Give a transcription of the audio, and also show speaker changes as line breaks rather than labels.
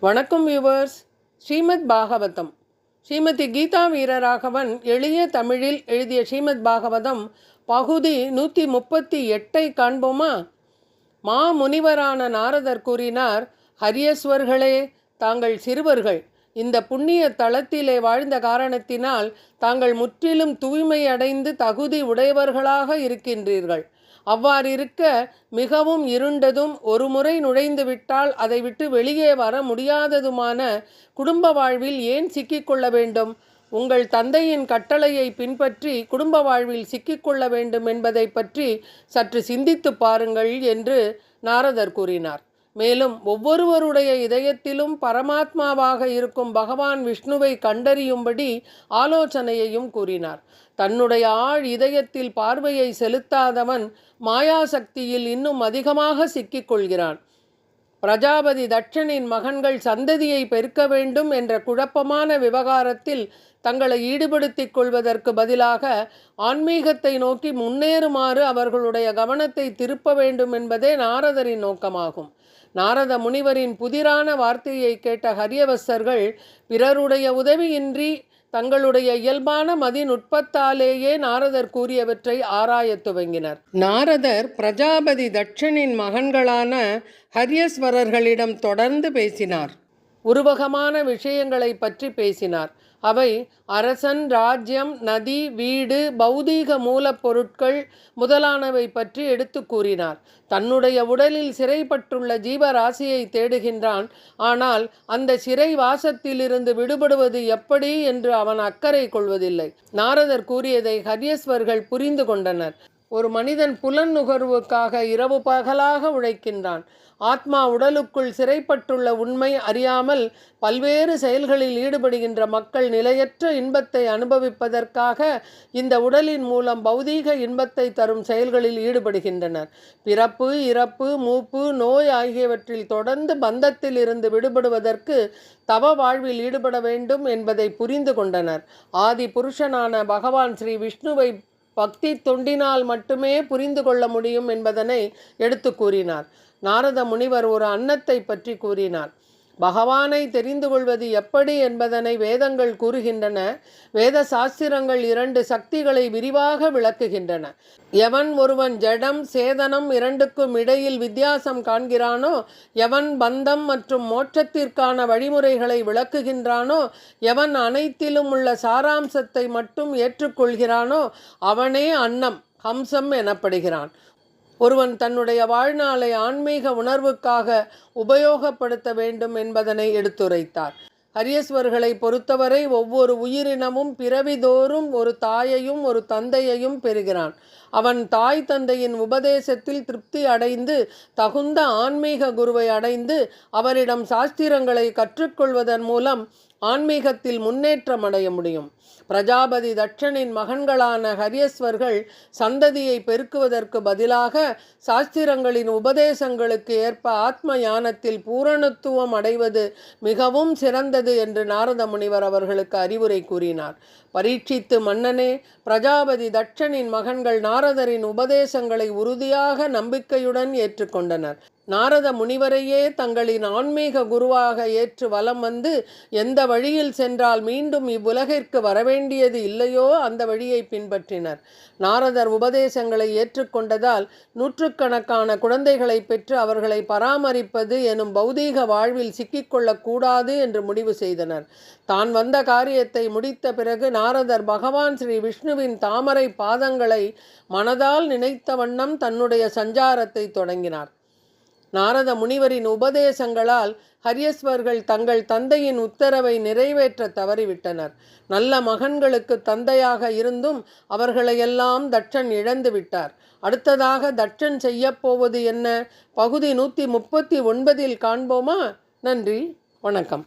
வணக்கம் வியூவர்ஸ் ஸ்ரீமத் பாகவதம். ஸ்ரீமதி கீதா வீரராகவன் எளிய தமிழில் எழுதிய ஸ்ரீமத் பாகவதம் பகுதி நூற்றி முப்பத்தி எட்டை காண்போமா? மா முனிவரான நாரதர் கூறினார் ஹரியஸ்வர்களே தாங்கள் சிறுவர்கள். இந்த புண்ணிய தளத்திலே வாழ்ந்த காரணத்தினால் தாங்கள் முற்றிலும் தூய்மையடைந்து தகுதி உடையவர்களாக இருக்கின்றீர்கள். அவ்வாறிருக்க மிகவும் இருண்டதும் ஒரு முறை நுழைந்துவிட்டால் அதை விட்டு வெளியே வர முடியாததுமான குடும்ப வாழ்வில் ஏன் சிக்கிக்கொள்ள வேண்டும்? உங்கள் தந்தையின் கட்டளையை பின்பற்றி குடும்ப வாழ்வில் சிக்கிக்கொள்ள வேண்டும் என்பதை பற்றி சற்று சிந்தித்து பாருங்கள் என்று நாரதர் கூறினார். மேலும் ஒவ்வொருவருடைய இதயத்திலும் பரமாத்மாவாக இருக்கும் பகவான் விஷ்ணுவை கண்டறியும்படி ஆலோசனையையும் கூறினார். தன்னுடைய ஆழ் இதயத்தில் பார்வையை செலுத்தாதவன் மாயாசக்தியில் இன்னும் அதிகமாக சிக்கிக்கொள்கிறான் பிரஜாபதி தட்சனின் மகன்கள் சந்ததியை பெருக்க வேண்டும் என்ற குழப்பமான விவகாரத்தில் தங்களை ஈடுபடுத்திக் கொள்வதற்கு பதிலாக ஆன்மீகத்தை நோக்கி முன்னேறுமாறு அவர்களுடைய கவனத்தை திருப்ப வேண்டும் என்பதே நாரதரின் நோக்கமாகும். நாரத முனிவரின் புதிரான வார்த்தையை கேட்ட ஹரியவசர்கள் பிறருடைய உதவியின்றி தங்களுடைய இயல்பான மதிநுட்பத்தாலேயே நாரதர் கூறியவற்றை ஆராயத் துவங்கினர். நாரதர் பிரஜாபதி தட்சனின் மகன்களான ஹரியஸ்வரர்களிடம் தொடர்ந்து பேசினார். உருவகமான விஷயங்களை பற்றி பேசினார். அவை அரசன் ராஜ்யம் நதி வீடு பௌதீக மூலப்பொருட்கள் முதலானவை பற்றி எடுத்து கூறினார். தன்னுடைய உடலில் சிறைப்பட்டுள்ள ஜீவராசியை தேடுகின்றான். ஆனால் அந்த சிறை வாசத்திலிருந்து விடுபடுவது எப்படி என்று அவன் அக்கறை கொள்வதில்லை. நாரதர் கூறியதை ஹரியஸ்வர்கள் புரிந்து கொண்டனர். ஒரு மனிதன் புலன் நுகர்வுக்காக இரவு பகலாக உழைக்கின்றான். ஆத்மா உடலுக்குள் சிறைப்பட்டுள்ள உண்மை அறியாமல் பல்வேறு செயல்களில் ஈடுபடுகின்ற மக்கள் நிலையற்ற இன்பத்தை அனுபவிப்பதற்காக இந்த உடலின் மூலம் பௌதீக இன்பத்தை தரும் செயல்களில் ஈடுபடுகின்றனர். பிறப்பு இறப்பு மூப்பு நோய் ஆகியவற்றில் தொடர்ந்து பந்தத்தில் இருந்து விடுபடுவதற்கு தவ வாழ்வில் ஈடுபட வேண்டும் என்பதை புரிந்து கொண்டனர். ஆதி புருஷனான பகவான் ஸ்ரீ விஷ்ணுவை பக்தி தொண்டினால் மட்டுமே புரிந்து கொள்ள முடியும் என்பதனை எடுத்து கூறினார். நாரத முனிவர் ஒரு அன்னத்தை பற்றி கூறினார். பகவானை தெரிந்து கொள்வது எப்படி என்பதனை வேதங்கள் கூறுகின்றன. வேத சாஸ்திரங்கள் இரண்டு சக்திகளை விரிவாக விளக்குகின்றன. எவன் ஒருவன் ஜடம் சேதனம் இரண்டுக்கும் இடையில் வித்தியாசம் காண்கிறானோ எவன் பந்தம் மற்றும் மோட்சத்திற்கான வழிமுறைகளை விளக்குகின்றானோ எவன் அனைத்திலும் உள்ள சாராம்சத்தை மட்டும் ஏற்றுக்கொள்கிறானோ அவனே அன்னம் ஹம்சம் எனப்படுகிறான். ஒருவன் தன்னுடைய வாழ்நாளை ஆன்மீக உணர்வுக்காக உபயோகப்படுத்த வேண்டும் என்பதனை எடுத்துரைத்தார். ஹரியஸ்வர்களை பொறுத்தவரை ஒவ்வொரு உயிரினமும் பிறவிதோறும் ஒரு தாயையும் ஒரு தந்தையையும் பெறுகிறான். அவன் தாய் தந்தையின் உபதேசத்தில் திருப்தி அடைந்து தகுந்த ஆன்மீக குருவை அடைந்து அவரிடம் சாஸ்திரங்களை கற்றுக்கொள்வதன் மூலம் ஆன்மீகத்தில் முன்னேற்றம் அடைய முடியும். பிரஜாபதி தட்சனின் மகன்களான ஹரியஸ்வர்கள் சந்ததியை பெருக்குவதற்கு பதிலாக சாஸ்திரங்களின் உபதேசங்களுக்கு ஏற்ப ஆத்ம யானத்தில் பூரணத்துவம் அடைவது மிகவும் சிறந்த சிறந்தது என்று நாரத முனிவர் அவர்களுக்கு அறிவுரை கூறினார். பரீட்சித்து மன்னனே பிரஜாபதி தட்சனின் மகன்கள் நாரதரின் உபதேசங்களை உறுதியாக நம்பிக்கையுடன் ஏற்றுக்கொண்டனர். நாரத முனிவரையே தங்களின் ஆன்மீக குருவாக ஏற்று வலம் வந்து எந்த வழியில் சென்றால் மீண்டும் இவ்வுலகிற்கு வரவேண்டியது இல்லையோ அந்த வழியை பின்பற்றினர். நாரதர் உபதேசங்களை ஏற்றுக்கொண்டதால் நூற்றுக்கணக்கான குழந்தைகளை பெற்று அவர்களை பராமரிப்பது எனும் பௌதீக வாழ்வில் சிக்கிக்கொள்ளக்கூடாது என்று முடிவு செய்தனர். தான் வந்த காரியத்தை முடித்த பிறகு நாரதர் பகவான் ஸ்ரீ விஷ்ணுவின் தாமரை பாதங்களை மனதால் நினைத்த வண்ணம் தன்னுடைய சஞ்சாரத்தை தொடங்கினார். நாரத முனிவரின் உபதேசங்களால் ஹரியஸ்வர்கள் தங்கள் தந்தையின் உத்தரவை நிறைவேற்ற தவறிவிட்டனர். நல்ல மகன்களுக்கு தந்தையாக இருந்தும் அவர்களையெல்லாம் தட்சன் இழந்து விட்டார். அடுத்ததாக தட்சன் செய்யப்போவது என்ன? பகுதி நூற்றி முப்பத்தி ஒன்பதில் காண்போமா? நன்றி வணக்கம்.